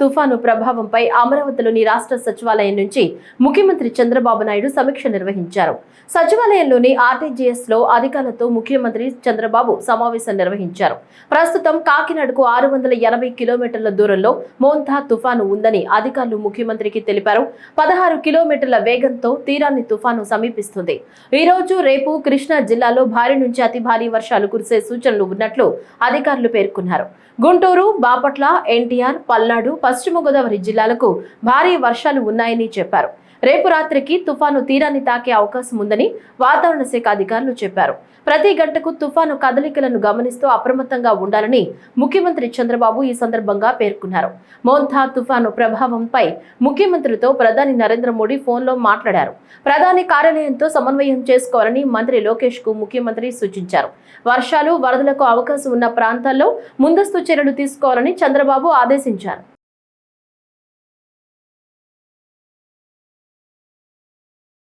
తుఫాను ప్రభావంపై అమరావతిలోని రాష్ట్ర సచివాలయం నుంచి ముఖ్యమంత్రి చంద్రబాబు నాయుడు సమీక్ష నిర్వహించారు. సచివాలయంలోని ఆర్టీజీఎస్లో అధికారులతో ముఖ్యమంత్రి చంద్రబాబు సమావేశం నిర్వహించారు. ప్రస్తుతం కాకినాడకు ఆరు వందల ఎనభై కిలోమీటర్ల దూరంలో మోంథా తుఫాను ఉందని అధికారులు ముఖ్యమంత్రికి తెలిపారు. పదహారు కిలోమీటర్ల వేగంతో తీరాన్ని తుఫాను సమీపిస్తుంది. ఈ రోజు రేపు కృష్ణా జిల్లాలో భారీ నుంచి అతి భారీ వర్షాలు కురిసే సూచనలు ఉన్నట్లు అధికారులు పేర్కొన్నారు. గుంటూరు బాపట్ల ఎన్టీఆర్ పల్నాడు పశ్చిమ గోదావరి జిల్లాలకు భారీ వర్షాలు ఉన్నాయని చెప్పారు. రేపు రాత్రికి తుఫాను తీరాన్ని తాకే అవకాశం ఉందని వాతావరణ శాఖ అధికారులు చెప్పారు. ప్రతి గంటకు తుఫాను కదలికలను గమనిస్తూ అప్రమత్తంగా ఉండాలని ముఖ్యమంత్రి చంద్రబాబు ఈ సందర్భంగా పేర్కొన్నారు. మోంథా తుఫాను ప్రభావంపై ముఖ్యమంత్రితో ప్రధాని నరేంద్ర మోడీ ఫోన్లో మాట్లాడారు. ప్రధాని కార్యాలయంతో సమన్వయం చేసుకోవాలని మంత్రి లోకేష్కు ముఖ్యమంత్రి సూచించారు. వర్షాలు వరదలకు అవకాశం ఉన్న ప్రాంతాల్లో ముందస్తు చర్యలు తీసుకోవాలని చంద్రబాబు ఆదేశించారు.